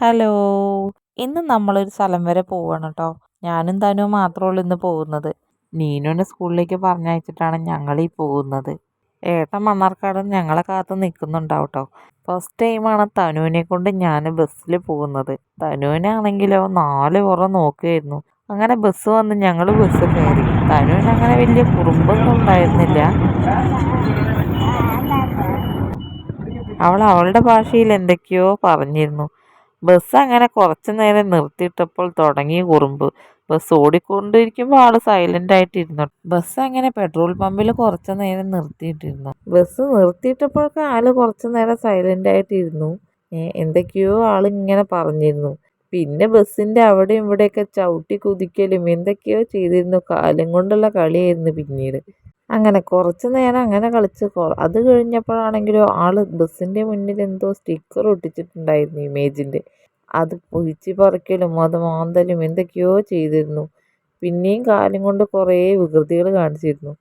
Hello. ഇന്ന് നമ്മളൊരു സ്ഥലം വരെ പോവാണ് കേട്ടോ ഞാനും തനു മാത്രമേ ഉള്ളൂ ഇന്ന് പോകുന്നത്. നീനുവിനെ സ്കൂളിലേക്ക് പറഞ്ഞയച്ചിട്ടാണ് ഞങ്ങൾ ഈ പോകുന്നത്. ഏട്ടൻ മണ്ണാർക്കാട് ഞങ്ങളെ കാത്ത് നിൽക്കുന്നുണ്ടാവും കേട്ടോ ഫസ്റ്റ് ടൈമാണ് തനുവിനെ കൊണ്ട് ഞാൻ ബസ്സിൽ പോകുന്നത്. തനുവിനാണെങ്കിലോ നാല് പുറം നോക്കുകയായിരുന്നു അങ്ങനെ ബസ് വന്ന് ഞങ്ങൾ ബസ് കയറി. തനുവിന് അങ്ങനെ വലിയ കുറുമ്പൊന്നും ഉണ്ടായിരുന്നില്ല. അവൾ അവളുടെ ഭാഷയിൽ എന്തൊക്കെയോ പറഞ്ഞിരുന്നു. ബസ് അങ്ങനെ കുറച്ചു നേരം നിർത്തിയിട്ടപ്പോൾ തുടങ്ങി കുറുമ്പ്. ബസ് ഓടിക്കൊണ്ടിരിക്കുമ്പോൾ ആൾ സൈലന്റ് ആയിട്ടിരുന്നു. ബസ് അങ്ങനെ പെട്രോൾ പമ്പിൽ കുറച്ചു നേരം നിർത്തിയിട്ടിരുന്നു. ബസ് നിർത്തിയിട്ടപ്പോഴൊക്കെ ആൾ കുറച്ചു നേരം സൈലന്റ് ആയിട്ടിരുന്നു. എന്തൊക്കെയോ ആൾ ഇങ്ങനെ പറഞ്ഞിരുന്നു. പിന്നെ ബസ്സിന്റെ അവിടെ ഇവിടെയൊക്കെ ചവിട്ടി കുതിക്കലും എന്തൊക്കെയോ ചെയ്തിരുന്നു. കാലം കൊണ്ടുള്ള കളിയായിരുന്നു പിന്നീട്. അങ്ങനെ കുറച്ച് നേരം അങ്ങനെ കളിച്ച് അത് കഴിഞ്ഞപ്പോഴാണെങ്കിലോ ആൾ ബസ്സിന്റെ മുന്നിൽ എന്തോ സ്റ്റിക്കർ ഒട്ടിച്ചിട്ടുണ്ടായിരുന്നു ഇമേജിന്റെ അത് പൊഴിച്ച് പറിക്കലും അത് മാന്തലും എന്തൊക്കെയോ ചെയ്തിരുന്നു. പിന്നെയും കാലും കൊണ്ട് കുറേ വികൃതികൾ കാണിച്ചിരുന്നു.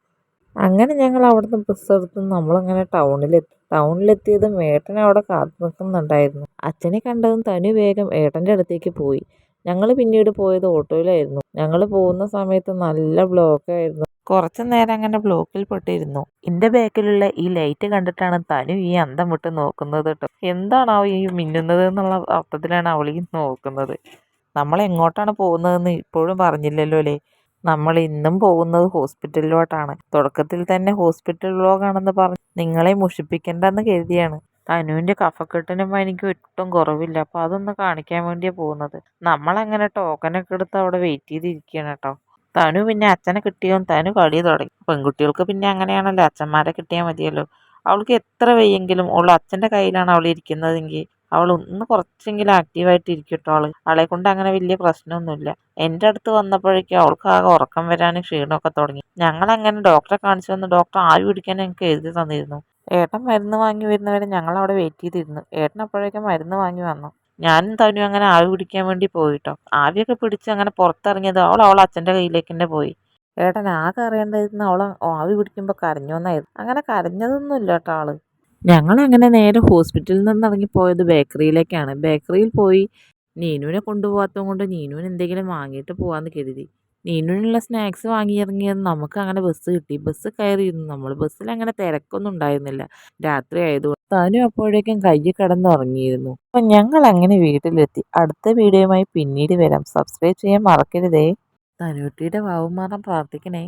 അങ്ങനെ ഞങ്ങൾ അവിടുന്ന് ബസ് എടുത്ത് നമ്മളങ്ങനെ ടൗണിലെത്തി ടൗണിലെത്തിയതും ഏട്ടൻ അവിടെ കാത്തു നിൽക്കുന്നുണ്ടായിരുന്നു. അച്ഛനെ കണ്ടതും തനു വേഗം ഏട്ടന്റെ അടുത്തേക്ക് പോയി. ഞങ്ങൾ പിന്നീട് പോയത് ഓട്ടോയിലായിരുന്നു. ഞങ്ങൾ പോകുന്ന സമയത്ത് നല്ല ബ്ലോക്കായിരുന്നു കുറച്ചു നേരം അങ്ങനെ ബ്ലോക്കിൽ പെട്ടിരുന്നു. എന്റെ ബാക്കിലുള്ള ഈ ലൈറ്റ് കണ്ടിട്ടാണ് തനു ഈ അന്തം വിട്ട് നോക്കുന്നത് കേട്ടോ. എന്താണാവോ ഈ മിന്നുന്നത് എന്നുള്ള അർത്ഥത്തിലാണ് അവൾ ഈ നോക്കുന്നത്. നമ്മൾ എങ്ങോട്ടാണ് പോകുന്നതെന്ന് ഇപ്പോഴും പറഞ്ഞില്ലല്ലോ അല്ലേ? നമ്മൾ ഇന്നും പോകുന്നത് ഹോസ്പിറ്റലിലോട്ടാണ് തുടക്കത്തിൽ തന്നെ ഹോസ്പിറ്റൽ വ്ലോഗാണെന്ന് പറഞ്ഞ് നിങ്ങളെ മുഷിപ്പിക്കണ്ടെന്ന് കരുതിയാണ്. തനുവിന്റെ കഫക്കെട്ടിനും എനിക്ക് ഒട്ടും കുറവില്ല. അപ്പോൾ അതൊന്ന് കാണിക്കാൻ വേണ്ടിയാണ് പോകുന്നത്. നമ്മളങ്ങനെ ടോക്കനൊക്കെ എടുത്ത് അവിടെ വെയിറ്റ് ചെയ്തിരിക്കുകയാണ് കേട്ടോ. തനു പിന്നെ അച്ഛനെ കിട്ടിയോ തനു കളി തുടങ്ങി. പെൺകുട്ടികൾക്ക് പിന്നെ അങ്ങനെയാണല്ലോ അച്ഛന്മാരെ കിട്ടിയാൽ മതിയല്ലോ. അവൾക്ക് എത്ര വയ്യെങ്കിലും അവൾ അച്ഛന്റെ കയ്യിലാണ് അവൾ ഇരിക്കുന്നതെങ്കിൽ അവൾ ഒന്ന് കുറച്ചെങ്കിലും ആക്റ്റീവായിട്ട് ഇരിക്കട്ടോ അവൾ അവളെ കൊണ്ട് അങ്ങനെ വലിയ പ്രശ്നമൊന്നുമില്ല. എന്റെ അടുത്ത് വന്നപ്പോഴേക്കും അവൾക്ക് ആകെ ഉറക്കം വരാനും ക്ഷീണമൊക്കെ തുടങ്ങി. ഞങ്ങൾ അങ്ങനെ ഡോക്ടറെ കാണിച്ചു വന്ന് ഡോക്ടർ ആവി പിടിക്കാൻ എനിക്ക് എഴുതി തന്നിരുന്നു. ഏട്ടൻ മരുന്ന് വാങ്ങി വരുന്നവരെ ഞങ്ങൾ അവിടെ വെയിറ്റ് ചെയ്തിരുന്നു. ഏട്ടൻ അപ്പോഴേക്കും മരുന്ന് വാങ്ങി വന്നു. ഞാനും തനു അങ്ങനെ ആവി പിടിക്കാൻ വേണ്ടി പോയിട്ടോ. ആവിയൊക്കെ പിടിച്ച് അങ്ങനെ പുറത്തിറങ്ങിയത് അവൾ അവൾ അച്ഛന്റെ കയ്യിലേക്ക് തന്നെ പോയി. ഏട്ടൻ ആകെ അറിയേണ്ടതിരുന്ന അവൾ ആവി പിടിക്കുമ്പോൾ കരഞ്ഞു എന്നായിരുന്നു. അങ്ങനെ കരഞ്ഞതൊന്നുമില്ല കേട്ടോ ആൾ. ഞങ്ങൾ അങ്ങനെ നേരെ ഹോസ്പിറ്റലിൽ നിന്ന് ഇറങ്ങി ഇറങ്ങിപ്പോയത് ബേക്കറിയിലേക്കാണ്. ബേക്കറിയിൽ പോയി നീനുവിനെ കൊണ്ടുപോകാത്തത് കൊണ്ട് നീനുവിന് എന്തെങ്കിലും വാങ്ങിയിട്ട് പോകാമെന്ന് കരുതി. നീനുവിനുള്ള സ്നാക്സ് വാങ്ങി ഇറങ്ങിയത് നമുക്ക് അങ്ങനെ ബസ് കിട്ടി. ബസ് കയറിയിരുന്നു. നമ്മൾ ബസ്സിൽ അങ്ങനെ തിരക്കൊന്നും ഉണ്ടായിരുന്നില്ല. രാത്രി ആയതുകൊണ്ട് താനും അപ്പോഴേക്കും കയ്യിൽ കിടന്നുറങ്ങിയിരുന്നു. അപ്പം ഞങ്ങൾ അങ്ങനെ വീട്ടിലെത്തി. അടുത്ത വീഡിയോയുമായി പിന്നീട് വരാം. സബ്സ്ക്രൈബ് ചെയ്യാൻ മറക്കരുതേ. തനുട്ടിയുടെ വാവുമാറാൻ പ്രാർത്ഥിക്കണേ.